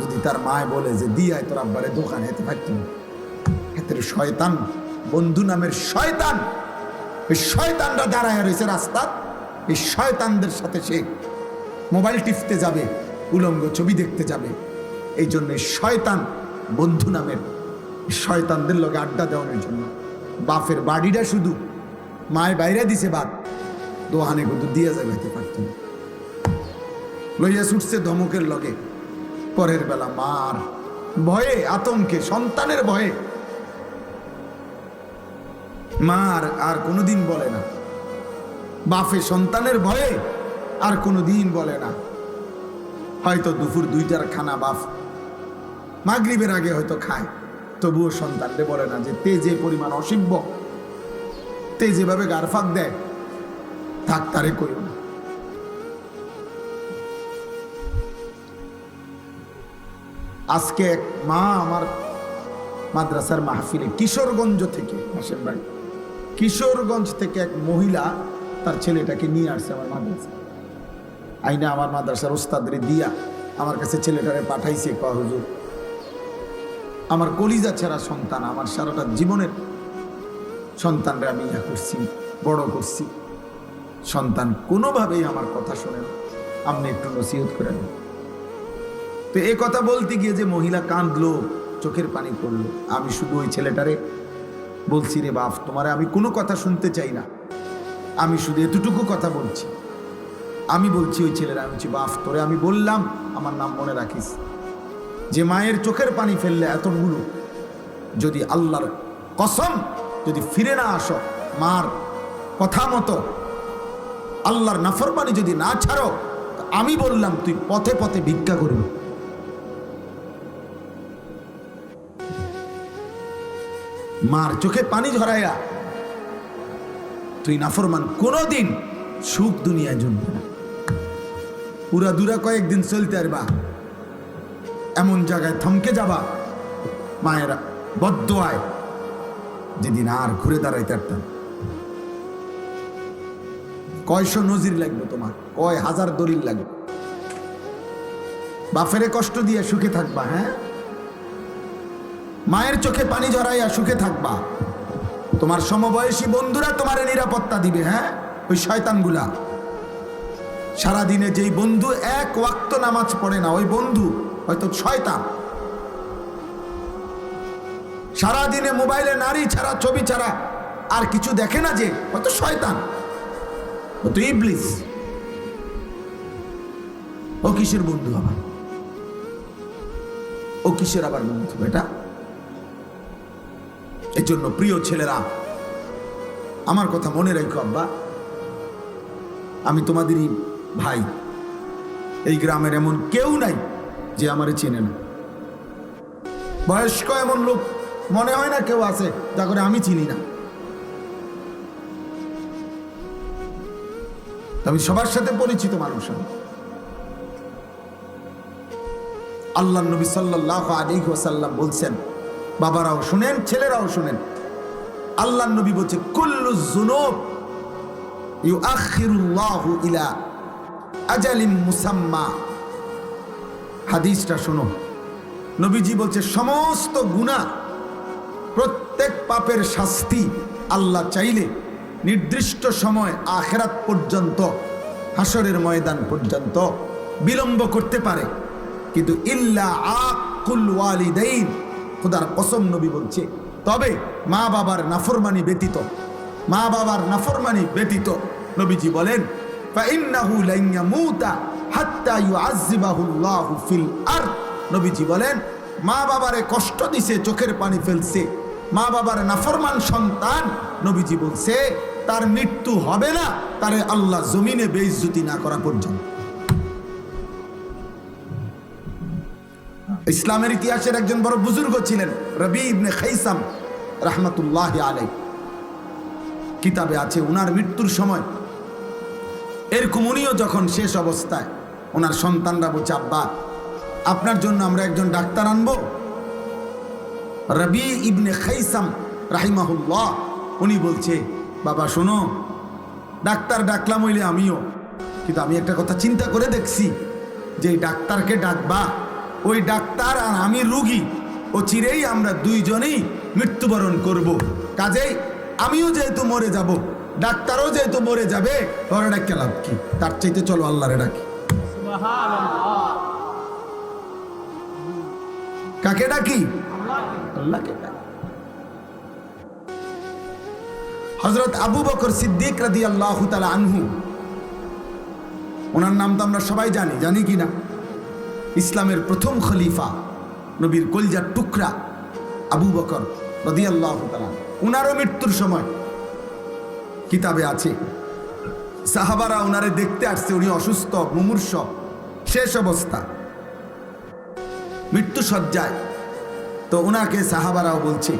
যদি তার মায় বলে যে, দিয়ায় তোর আব্বারে দোকানে এতে পারত এতে শয়তান, বন্ধু নামের শয়তান, এই শয়তানরা দাঁড়ায় রয়েছে রাস্তা। এই শয়তানদের সাথে সে মোবাইল টিপতে যাবে, উলঙ্গ ছবি দেখতে যাবে। এই জন্য শয়তান বন্ধু নামের শয়তানদের লোকে আড্ডা দেওয়ানোর জন্য। বাপের বাড়িটা শুধু মায়ের বাইরে দিছে বাদ দোহানে কিন্তু দিয়ে যাবে পারত লইয়া ছুটছে ধমকের লগে। পরের বেলা মার। ভয়ে, আতঙ্কে, সন্তানের ভয়ে। মার আর কোনোদিন বলে না। বাফে সন্তানের ভয়ে আর কোনোদিন বলে না। হয়তো দুপুর দুইটার খানা বাফ মাগরিবের আগে হয়তো খায়। তবুও সন্তানকে বলে না যে তে যে পরিমাণ অসিব্য তে যেভাবে গারফাক দেয়, থাক তারে করিও আজকে এক মা আমার মাদ্রাসার মাহফিলে কিশোরগঞ্জ থেকে মাসের বাড়ি। কিশোরগঞ্জ থেকে এক মহিলা তার ছেলেটাকে নিয়ে আসছে আমার মাদ্রাসা আইনা আমার মাদ্রাসার ওস্তাদরে দিয়া আমার কাছে ছেলেটারে পাঠাইছে, কয়া, হুজুর, আমার কলিজা ছাড়া সন্তান, আমার সারাটা জীবনের সন্তানরা আমি ইয়া করছি, বড় করছি। সন্তান কোনোভাবেই আমার কথা শোনে না। আপনি একটু নসিহত করে নেন। তো এ কথা বলতে গিয়ে যে মহিলা কাঁদলো, চোখের পানি পড়ল। আমি শুধু ওই ছেলেটারে বলছি, রে বাপ, তোমারে আমি কোনো কথা শুনতে চাই না। আমি শুধু এতটুকু কথা বলছি। আমি বলছি ওই ছেলেরা, আমি বলছি, বাপ, তোরে আমি বললাম, আমার নাম মনে রাখিস। যে মায়ের চোখের পানি ফেললে এতগুলো যদি আল্লাহর কসম যদি ফিরে না আসো, মার কথা মতো, আল্লাহর নাফরমানি যদি না ছাড়ো আমি বললাম, তুই পথে পথে ভিক্ষা করবি। মার চোখে পানি ঝরাইয়া। তুই নাফরমান, কোনোদিন সুখ দুনিয়ায় জমবে পুরা দুরা কয়েকদিন চলতে পারবা এমন জায়গায় থমকে যাবা, মায়েরা বদ্ধ আয় যেদিন আর ঘুরে দাঁড়াইতে পারতাম কয়শো নজির লাগবে তোমার, কয় হাজার দলিল লাগবে। বাফেরে কষ্ট দিয়ে সুখে থাকবা হ্যাঁ? মায়ের চোখে পানি জড়াইয়া সুখে থাকবা। তোমার সমবয়সী বন্ধুরা তোমার নিরাপত্তা দিবে হ্যাঁ? ওই শয়তানগুলা। সারাদিনে যেই বন্ধু এক ওয়াক্ত নামাজ পড়ে না, ওই বন্ধু হয়তো শয়তান। সারাদিনে মোবাইলে নারী ছাড়া, ছবি ছাড়া আর কিছু দেখে না যে, হয়তো শয়তান ও তো ইবলিস। ও কিসের বন্ধু আমার ও কিসের আবার বন্ধু এটা জন্য প্রিয় ছেলেরা, আমার কথা মনে রেখো আব্বা। আমি তোমাদেরই ভাই। এই গ্রামের এমন কেউ নাই যে আমারে চেনে না। বয়স্ক এমন লোক মনে হয় না কেউ আছে যা করে আমি চিনি না। আমি সবার সাথে পরিচিত মানুষ আমি। আল্লাহ নবী সাল্লাহ আলী ওসাল্লাম বলছেন বাবারাও শুনেন, ছেলেরাও শুনেন। আল্লাহ নবী বলছে, কুল্লু ইউ ইলা মুসাম্মা। হাদিসটা শোনো। নবীজি বলছে, সমস্ত গুণা প্রত্যেক পাপের শাস্তি আল্লাহ চাইলে নির্দিষ্ট সময় আখেরাত পর্যন্ত হাসরের ময়দান পর্যন্ত বিলম্ব করতে পারে। কিন্তু ইল্লা আকুল ওয়ালিদাইন খোদার কসম নবী বলছে, তবে মা বাবার নাফরমানি ব্যতীত, মা বাবার নাফরমানি ব্যতীত নবীজি বলেন নবীজি বলেন, মা বাবারে কষ্ট দিছে, চোখের পানি ফেলছে। মা বাবার নাফরমান সন্তান, নবীজি বলছে, তার মৃত্যু হবে না, তারে আল্লাহ জমিনে বেইজ্জুতি না করা পর্যন্ত। ইসলামের ইতিহাসের একজন বড় বুজুর্গ ছিলেন রবি ইবনে খাইসাম রহমতুল্লাহ আলাই কিতাবে আছে ওনার মৃত্যুর সময়। এরকম উনিও যখন শেষ অবস্থায় ওনার সন্তানরা বলছে, আব্বা, আপনার জন্য আমরা একজন ডাক্তার আনব। রবি ইবনে খাইসাম রাহিমাহুল্লাহ, উনি বলছে, বাবা, শোনো, ডাক্তার ডাকলাম হইলে আমিও। কিন্তু আমি একটা কথা চিন্তা করে দেখছি, যে ডাক্তারকে ডাকবা ওই ডাক্তার আর আমি রুগী ও চিরেই আমরা দুইজনেই মৃত্যুবরণ করব। কাজেই আমিও যেহেতু মরে যাব, ডাক্তারও যেহেতু মরে যাবে ওরা কি? তার চাইতে চলো আল্লাহরে ডাকি। কাকে ডাকি? হজরত আবু বকর সিদ্দিক রাদি আল্লাহ আনহু। ওনার নাম তো আমরা সবাই জানি জানি কি না? ইসলামের প্রথম খলিফা, নবীর কলজার টুকরা আবু বকর রদি আল্লাহ উনারও মৃত্যুর সময় কিতাবে আছে। সাহাবারা ওনারে দেখতে আসছে, উনি অসুস্থ, মুমূর্ষ, শেষ অবস্থা। মৃত্যু সজ্জায় তো ওনাকে সাহাবারাও বলছে,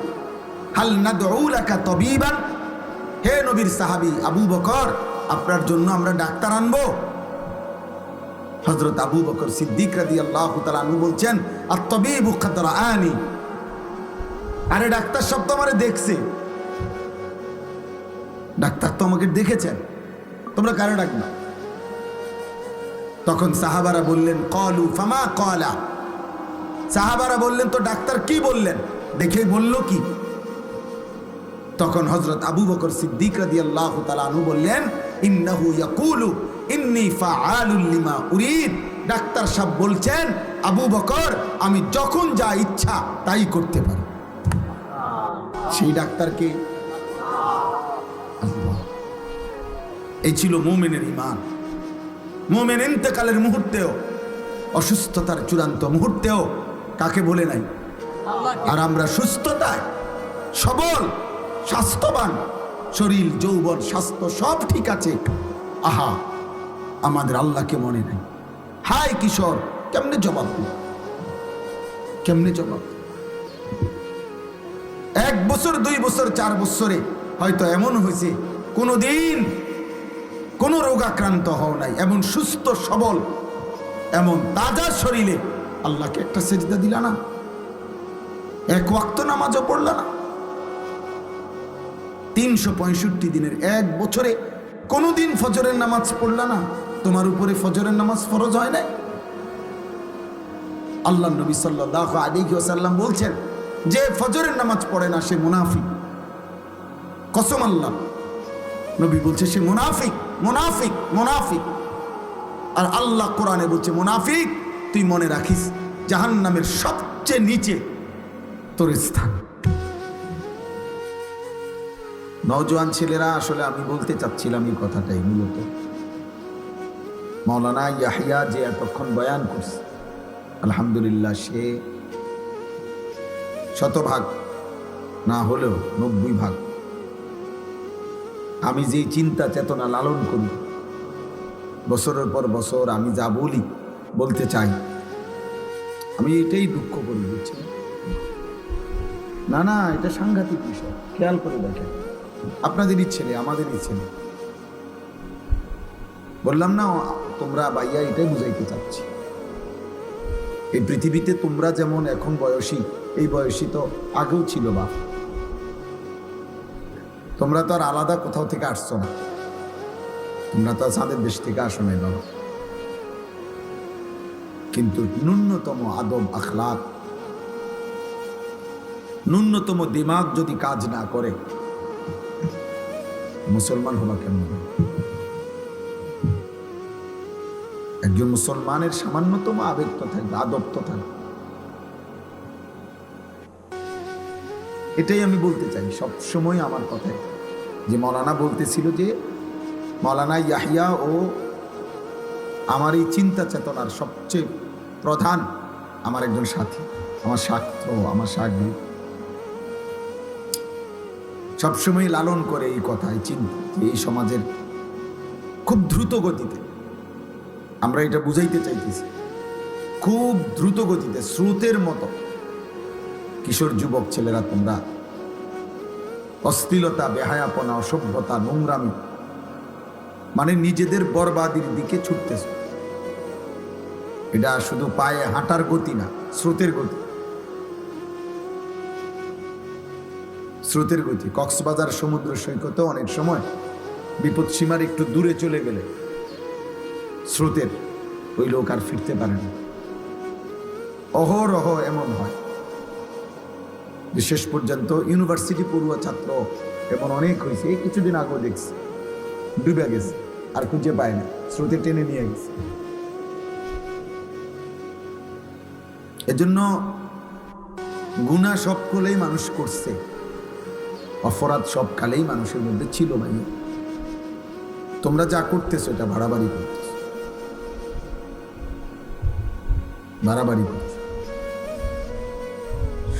হাল না তবিবান? হে নবীর সাহাবি আবু বকর, আপনার জন্য আমরা ডাক্তার আনব। হজরত আবু বকর সিদ্দিক রাদি আল্লাহ তালু বলছেন আর খাতরা আনি আরে ডাক্তার সব তো আমারে দেখছে। ডাক্তার তো আমাকে দেখেছেন। তোমরা কারে ডাকবে তখন সাহাবারা বললেন, কলু ফামা কলা? সাহাবারা বললেন, তো ডাক্তার কি বললেন? দেখে বলল কি? তখন হজরত আবু বকর সিদ্দিক রাদি আল্লাহ তালু বললেন, ইন্নাহু ইয়াকুলু। ইন্নি ফাআলুল লিমা উরিদ। ডাক্তার সাহেব বলছেন, আবু বকর, আমি যখন যা ইচ্ছা তাই করতে পারি। সেই ডাক্তারকে এই ছিল মোমেনের ইমান মোমেন ইন্তেকালের মুহূর্তেও, অসুস্থতার চূড়ান্ত মুহূর্তেও কাকে বলে নাই? আর আমরা সুস্থতায়, সবল, স্বাস্থ্যবান, শরীর, যৌবন, স্বাস্থ্য সব ঠিক আছে। আহা আমাদের আল্লাহকে মনে নাই। হাই কিশোর, কেমনে জবাব কেমনে জবাব এক বছর, দুই বছর, চার বছরে হয়তো এমন হয়েছে, কোনোদিন কোনো রোগাক্রান্ত হও নাই, এমন সুস্থ, সবল, এমন তাজা শরীরে আল্লাহকে একটা সেজদা দিলা না? এক ওয়াক্ত নামাজও পড়লা না? তিনশো পঁয়ষট্টি দিনের এক বছরে কোনোদিন ফজরের নামাজ পড়লা না? তোমার উপরে ফজরের নামাজ ফরজ হয় নাই? আল্লাহ নবী সাল্লাহ আলী ওসাল্লাম বলছেন, যে ফজরের নামাজ পড়ে না, সে মুনাফিক। কসম আল্লাহ। নবী বলছে, সে মুনাফিক মুনাফিক মুনাফিক। আর আল্লাহ কোরআনে বলছে, মুনাফিক, তুই মনে রাখিস, জাহান্নামের সবচেয়ে নিচে তোর স্থান। নওজোয়ান ছেলেরা, আসলে আমি বলতে চাচ্ছিলাম এই কথাটাই মূলত। মৌলানা ইয়াহিয়া যে এতক্ষণ বয়ান করছে, আলহামদুলিল্লাহ সে শতভাগ না হলেও নব্বই ভাগ। আমি যে চিন্তা চেতনা লালন করি, বছরের পর বছর আমি যা বলি, বলতে চাই। আমি এটাই দুঃখ করি বুঝছি না না, এটা সাংঘাতিক বিষয়। খেয়াল করে দেখেন। আপনাদেরই ছেলে আমাদেরই ছেলে বললাম, না, তোমরা বাইয়া এটাই বুঝাইতে চাচ্ছি। এই পৃথিবীতে তোমরা যেমন এখন বয়সী, এই বয়সী তো আগেও ছিল বাপ তোমরা তো আর আলাদা কোথাও থেকে আসছো না। তোমরা তো আর দেশ থেকে আসো নাই বাবা। কিন্তু ন্যূনতম আদব আখলাক ন্যূনতম দিমাগ যদি কাজ না করে, মুসলমান হবা কেমন? একজন মুসলমানের সামান্যতম আবেগ তো থাকবে আদব তো থাকবে এটাই আমি বলতে চাই সব সময় আমার কথায় যে মৌলানা বলতেছিল যে, মৌলানা ইয়াহিয়া ও আমার এই চিন্তা চেতনার সবচেয়ে প্রধান আমার একজন সাথী, আমার স্বার্থ আমার সাগ্রী। সবসময় লালন করে এই কথা, এই চিন্তা এই সমাজের খুব দ্রুত গতিতে আমরা এটা বুঝাইতে চাইতেছি। খুব দ্রুত গতিতে স্রোতের মতো। কিশোর যুবক ছেলেরা, তোমরা অশ্লীলতা, বেহায়াপনা, অসভ্যতা, নোংরামি মানে নিজেদের বরবাদির দিকে ছুটতেছ। এটা শুধু পায়ে হাঁটার গতি না, স্রোতের গতি। স্রোতের গতি। কক্সবাজার সমুদ্র সৈকতে অনেক সময় বিপদ সীমার একটু দূরে চলে গেলে স্রোতের, ওই লোক আর ফিরতে পারে না। অহরহ এমন হয়। যে শেষ পর্যন্ত ইউনিভার্সিটি পড়ুয়া ছাত্র এমন অনেক হয়েছে, এই কিছুদিন আগেও দেখছি। ডুবে গেছে, আর খুঁজে পায় না, স্রোতে টেনে নিয়ে গেছে। এজন্য গুণা সব কলেই মানুষ করছে, অপরাধ সব কালেই মানুষের মধ্যে ছিল ভাই তোমরা যা করতেছো, এটা বাড়াবাড়ি করতেছো বাড়াবাড়ি করছ।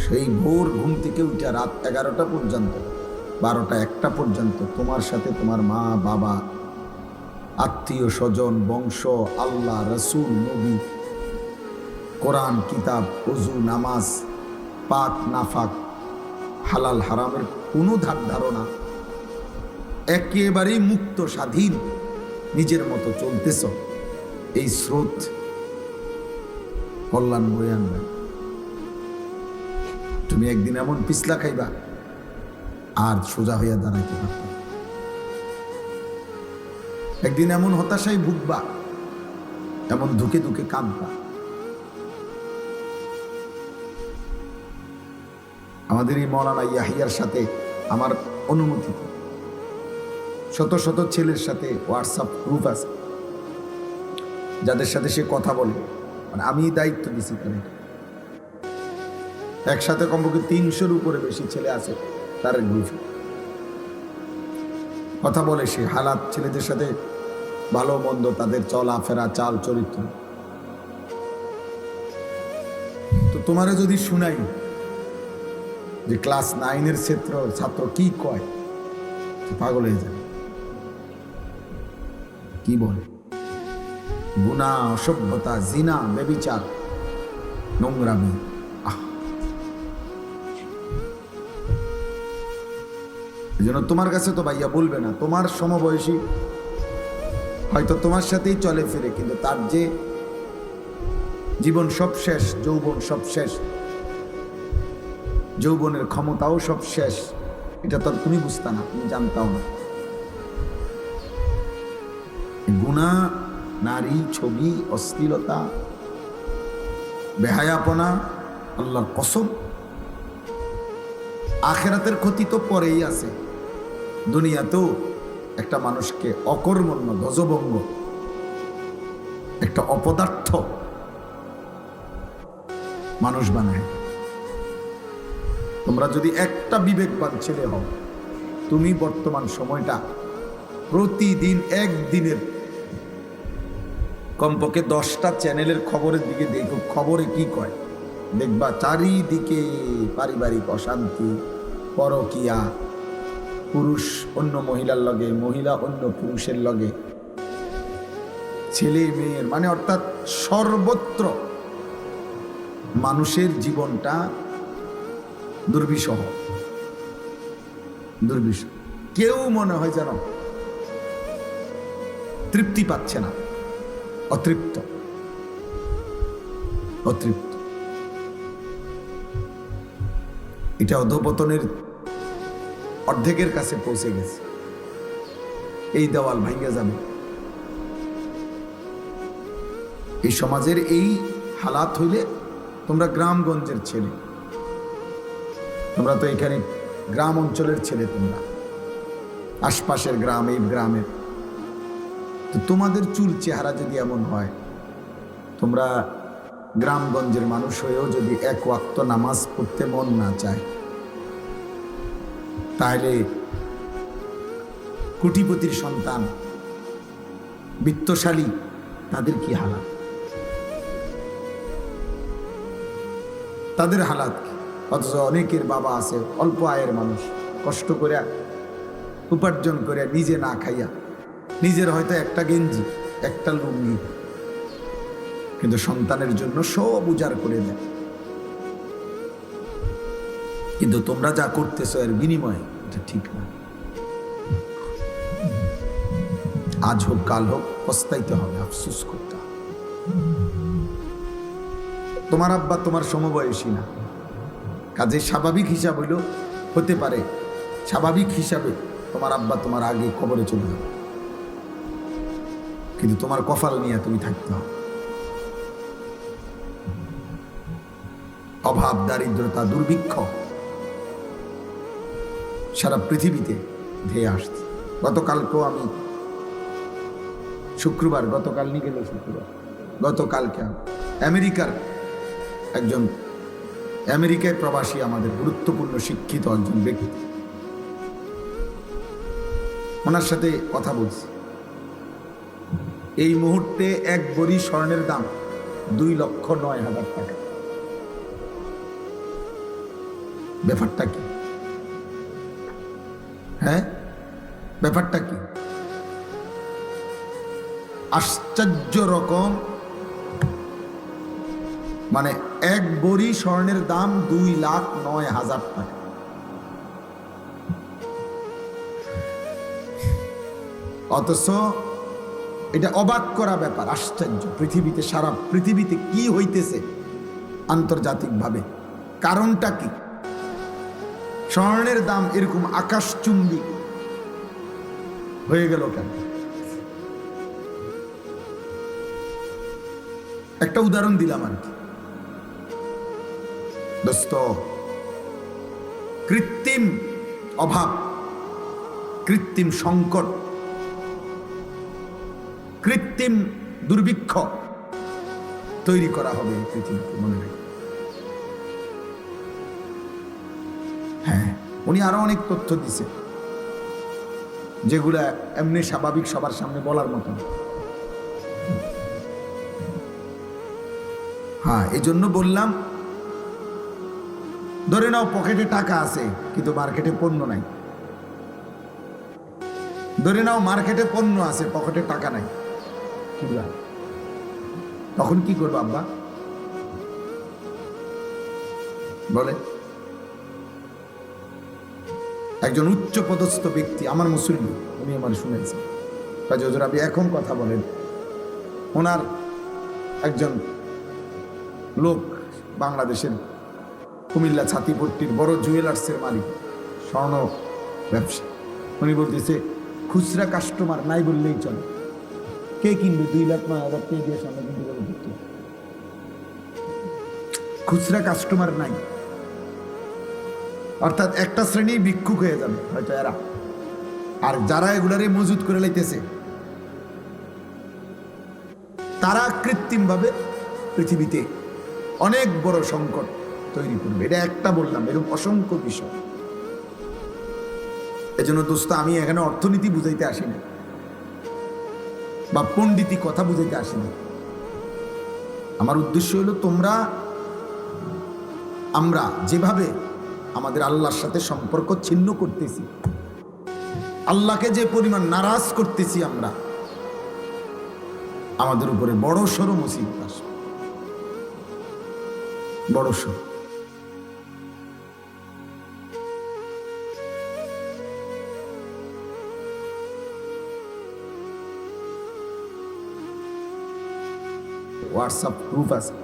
সেই ভোর ঘুম থেকে উঠে রাত এগারোটা পর্যন্ত, বারোটা একটা পর্যন্ত তোমার সাথে তোমার মা, বাবা, আত্মীয়, স্বজন, বংশ, আল্লাহ, রসুল, নবী, কোরআন, কিতাব অজু নামাজ, পাক, নাফাক, হালাল, হারামের কোনো ধার ধারণা একেবারেই মুক্ত, স্বাধীন, নিজের মতো চলতেছ। এই স্রোত কল্যাণ বয়ে আনবে। তুমি একদিন এমন পিছলা খাইবা, আর সোজা হইয়া দাঁড়াইতে পারবে একদিন এমন হতাশায় ভুগবা, এমন ধুকে ধুকে কাঁদবা। আমাদের এই মৌলানা ইয়াহিয়ার সাথে আমার অনুমতি শত শত ছেলের সাথে হোয়াটসঅ্যাপ গ্রুপ আছে, যাদের সাথে সে কথা বলে। মানে আমি দায়িত্ব দিছি এটা। একসাথে কমপক্ষে তিনশোর উপরে বেশি ছেলে আছে তার গ্রুপে কথা বলে সে হালাত ছেলেদের সাথে ভালো মন্দ তাদের চলাফেরা, চাল চরিত্র। তো তোমারে যদি শুনাই যে ক্লাস নাইনের ক্ষেত্র ছাত্র কি কয় পাগল হয়ে যাবে। কি বলে? গুণা, অসভ্যতা, জিনা, বেবিচার, নোংরামি এই জন্য তোমার কাছে তো ভাইয়া বলবে না, তোমার সমবয়সী হয়তো তোমার সাথেই চলে ফিরে, কিন্তু তার যে জীবন সব শেষ, যৌবন সব শেষ, যৌবনের ক্ষমতাও সব শেষ, এটা তো তুমি বুঝতা না, তুমি জানতাও না। গুণা নারী, ছবি, অশ্লীলতা, বেহায়াপনা, আল্লাহর কসম। আখেরাতের ক্ষতি তো পরেই আছে। দুনিয়াতেও একটা মানুষকে অকর্মণ্য, ধ্বজভঙ্গ, একটা অপদার্থ মানুষ বানায়। তোমরা যদি একটা বিবেকবান ছেলে হও, তুমি বর্তমান সময়টা প্রতিদিন একদিনের কমপক্ষে দশটা চ্যানেলের খবরের দিকে দেখো। খবরে কি কয়? দেখবা চারিদিকে পারিবারিক অশান্তি, পরকিয়া, পুরুষ অন্য মহিলার লগে, মহিলা অন্য পুরুষের লগে, ছেলে মেয়ের মানে অর্থাৎ সর্বত্র মানুষের জীবনটা দুর্বিষহ। দুর্বিষহ। কেউ মনে হয় যেন তৃপ্তি পাচ্ছে না। অতৃপ্ত। অতৃপ্ত। এটা অধপতনের অর্ধেকের কাছে পৌঁছে গেছে। এই দেওয়াল ভাঙ্গা যাবে। এই সমাজের এই হালাত হইলে তোমরা গ্রামগঞ্জের ছেলে। তোমরা তো এখানে গ্রাম অঞ্চলের ছেলে তোমরা। আশপাশের গ্রাম এই গ্রামের। তো তোমাদের চুল চেহারা যদি এমন হয়, তোমরা গ্রামগঞ্জের মানুষ হয়েও যদি এক ওয়াক্ত নামাজ পড়তে মন না চায়, তাহলে কোটিপতির সন্তান, বিত্তশালী, তাদের কি হালাত? তাদের হালাত অথচ অনেকের বাবা আছে, অল্প আয়ের মানুষ, কষ্ট করে উপার্জন করে নিজে না খাইয়া নিজের হয়তো একটা গেঞ্জি, একটা লুঙ্গি। কিন্তু সন্তানের জন্য সব উজাড় করে দেয়। কিন্তু তোমরা যা করতেছো এর বিনিময়ে এটা ঠিক না। আজ হোক, কাল হোক, পস্তাইতে হবে, আফসুস করতে হবে। তোমার আব্বা তোমার সমবয়সী না। কাজে স্বাভাবিক হিসাব হইল হতে পারে। স্বাভাবিক হিসাবে তোমার আব্বা তোমার আগে কবরে চলে যাবে। কিন্তু তোমার কপাল নিয়ে তুমি থাকতে হবে। অভাব, দারিদ্রতা, দুর্ভিক্ষ সারা পৃথিবীতে ধেয়ে আসছে। গতকালকেও আমি শুক্রবার, গতকাল নিয়ে গেল শুক্রবার, গতকালকে আমি আমেরিকার একজন, আমেরিকায় প্রবাসী, আমাদের গুরুত্বপূর্ণ, শিক্ষিত একজন ব্যক্তি। ওনার সাথে কথা বলছি। এই মুহূর্তে এক বড়ি স্বর্ণের দাম দুই লক্ষ নয় হাজার টাকা। ব্যাপারটা কি? হ্যাঁ? ব্যাপারটা কি? আশ্চর্য রকম। মানে এক বড়ি স্বর্ণের দাম দুই লাখ নয় হাজার টাকা। অথচ এটা অবাক করা ব্যাপার, আশ্চর্য। পৃথিবীতে, সারা পৃথিবীতে কি হইতেছে আন্তর্জাতিকভাবে? কারণটা কি? স্বর্ণের দাম এরকম আকাশচুম্বী হয়ে গেল কেন? একটা উদাহরণ দিলাম আর কি। দোস্ত, কৃত্রিম অভাব, কৃত্রিম সংকট কৃত্রিম দুর্ভিক্ষ তৈরি করা হবে পৃথিবীতে, মনে হ্যাঁ উনি আরও অনেক তথ্য দিছে যেগুলা এমনি স্বাভাবিক সবার সামনে বলার মতন হ্যাঁ এই জন্য বললাম, ধরে নাও পকেটে টাকা আছে, কিন্তু মার্কেটে পণ্য নাই। ধরে নাও মার্কেটে পণ্য আছে, পকেটে টাকা নাই। কি লাভ? তখন কি করব, আব্বা? বলে, একজন উচ্চ পদস্থ ব্যক্তি, আমার মুসলিম উনি আমার শুনেছেন। কাজে হুজুর, আপনি এখন কথা বলেন। ওনার একজন লোক বাংলাদেশের কুমিল্লা ছাতিপট্টির বড় জুয়েলার্সের মালিক, স্বর্ণ ব্যবসা। উনি বলতেছে, খুচরা কাস্টমার নাই বললেই চলে। কে কিনবে দুই লাখ হাজার কে দিয়ে সামনে কিনতে পারবে খুচরা কাস্টমার নাই। অর্থাৎ একটা শ্রেণি ভিক্ষুক হয়ে যাবে, হয়তো এরা। আর যারা এগুলারে মজুত করে লাইতেছে, তারা কৃত্রিমভাবে পৃথিবীতে অনেক বড় সংকট তৈরি করবে। এটা একটা বললাম, এরকম অসংখ্য বিষয়। এজন্য দোস্ত, আমি এখানে অর্থনীতি বুঝাইতে আসিনি। বা পণ্ডিতি কথা বুঝাইতে আসেনি। আমার উদ্দেশ্য হলো তোমরা, আমরা যেভাবে আমাদের আল্লাহর সাথে সম্পর্ক ছিন্ন করতেছি, আল্লাহকে যে পরিমাণ নারাজ করতেছি আমরা, আমাদের উপরে বড় সড়ো মুসিবত আসবে। বড় সড়ো। হোয়াটসঅ্যাপ গ্রুপ আছে,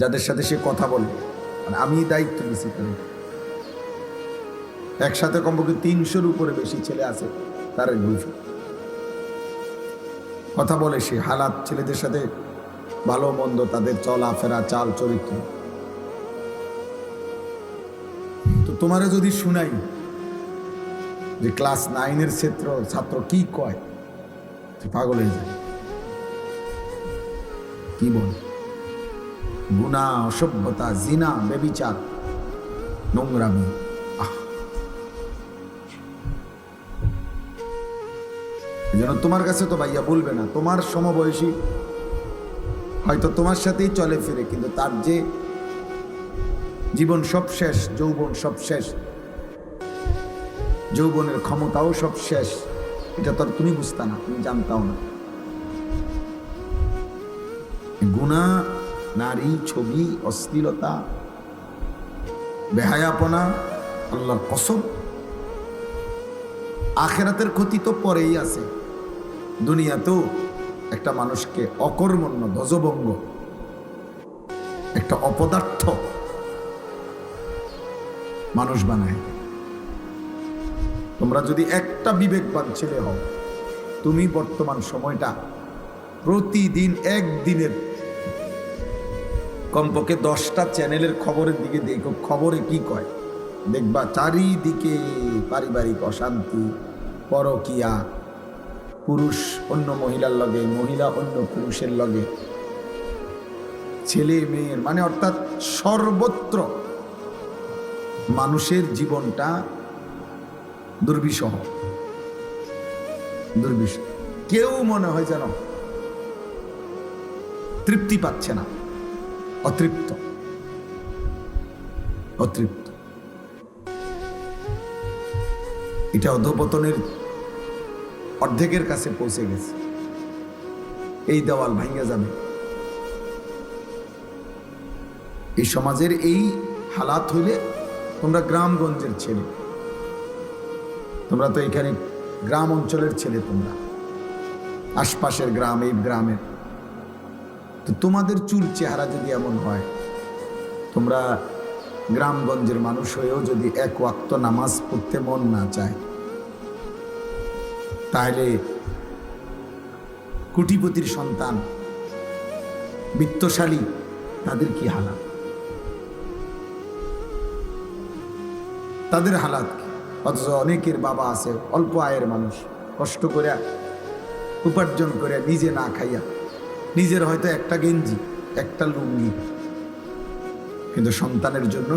যাদের সাথে সে কথা বলে। মানে আমি দায়িত্ব নিছি তাদের। একসাথে কমপক্ষে তিনশোর উপরে বেশি ছেলে আছে তার গ্রুপে কথা বলে সে, হালাত ছেলেদের সাথে ভালো মন্দ, তাদের চলাফেরা, চাল চরিত্র। তো তোমারে যদি শুনাই যে ক্লাস নাইনের ক্ষেত্র ছাত্র কি কয় পাগল হয়ে যায় কি বল? গুণা, অসভ্যতা, জিনা বেবিচার নোংরামি যেন তোমার কাছে তো ভাইয়া বলবে না, তোমার সমবয়সী হয়তো তোমার সাথেই চলে ফিরে, কিন্তু তার যে জীবন সব শেষ, যৌবন সব শেষ, যৌবনের ক্ষমতাও সব শেষ, এটা তো তুমি বুঝতা না, তুমি জানতাও না। গুণা, নারী, ছবি, অশ্লীলতা, বেহায়াপনা, আল্লাহর কসম। আখেরাতের ক্ষতি তো পরেই আছে। দুনিয়াতেও একটা মানুষকে অকর্মণ্য, ধ্বজভঙ্গ, একটা অপদার্থ মানুষ বানায়। তোমরা যদি একটা বিবেকবান ছেলে হও, তুমি বর্তমান সময়টা প্রতিদিন একদিনের কমপক্ষে দশটা চ্যানেলের খবরের দিকে দেখো। খবরে কি কয়? দেখবা চারিদিকে পারিবারিক অশান্তি, পরকিয়া, পুরুষ অন্য মহিলার লগে, মহিলা অন্য পুরুষের লগে, ছেলে মেয়ের মানে অর্থাৎ সর্বত্র মানুষের জীবনটা দুর্বিষহ। দুর্বিষহ। কেউ মনে হয় যেন তৃপ্তি পাচ্ছে না। অতৃপ্ত। অতৃপ্ত। এটা অধপতনের অর্ধেকের কাছে পৌঁছে গেছে। এই দেওয়াল ভাঙ্গা যাবে। এই সমাজের এই হালাত হইলে তোমরা গ্রামগঞ্জের ছেলে। তোমরা তো এখানে গ্রাম অঞ্চলের ছেলে তোমরা। আশপাশের গ্রাম এই গ্রামের। তো তোমাদের চুল চেহারা যদি এমন হয়, তোমরা গ্রামগঞ্জের মানুষ হয়েও যদি এক ওয়াক্ত নামাজ পড়তে মন না চায়, তাহলে কুটিপতির সন্তান, বিত্তশালী, তাদের কি হালাত? তাদের হালাত অথচ অনেকের বাবা আছে, অল্প আয়ের মানুষ, কষ্ট করে উপার্জন করে নিজে না খাইয়া নিজের হয়তো একটা গেঞ্জি একটা লুঙ্গি। কিন্তু সন্তানের জন্য